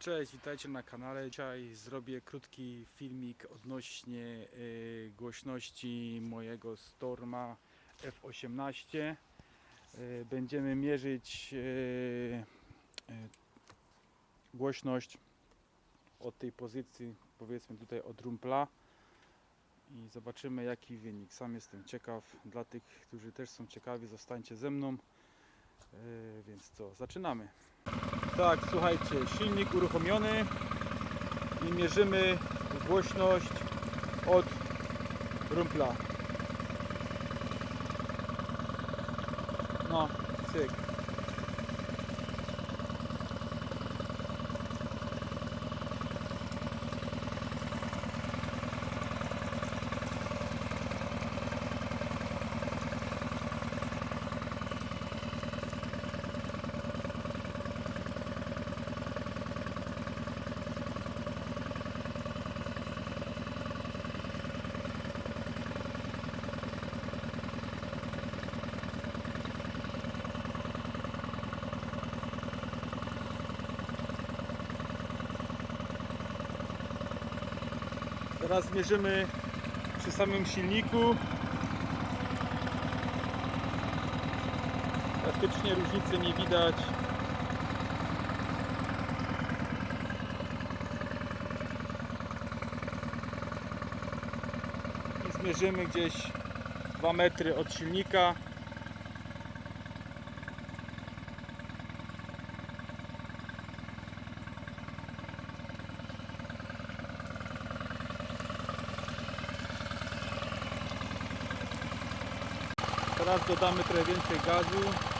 Cześć, witajcie na kanale. Dzisiaj zrobię krótki filmik odnośnie y, głośności mojego Storma F18. Y, będziemy mierzyć y, głośność od tej pozycji, powiedzmy tutaj od rumpla i zobaczymy jaki wynik. Sam jestem ciekaw. Dla tych, którzy też są ciekawi, zostańcie ze mną. Y, więc co, zaczynamy. Tak, słuchajcie, silnik uruchomiony i mierzymy głośność od rumpla. No, cyk. Teraz mierzymy przy samym silniku. Praktycznie różnicy nie widać. I zmierzymy gdzieś 2 metry od silnika. Teraz dodamy trochę więcej gazu.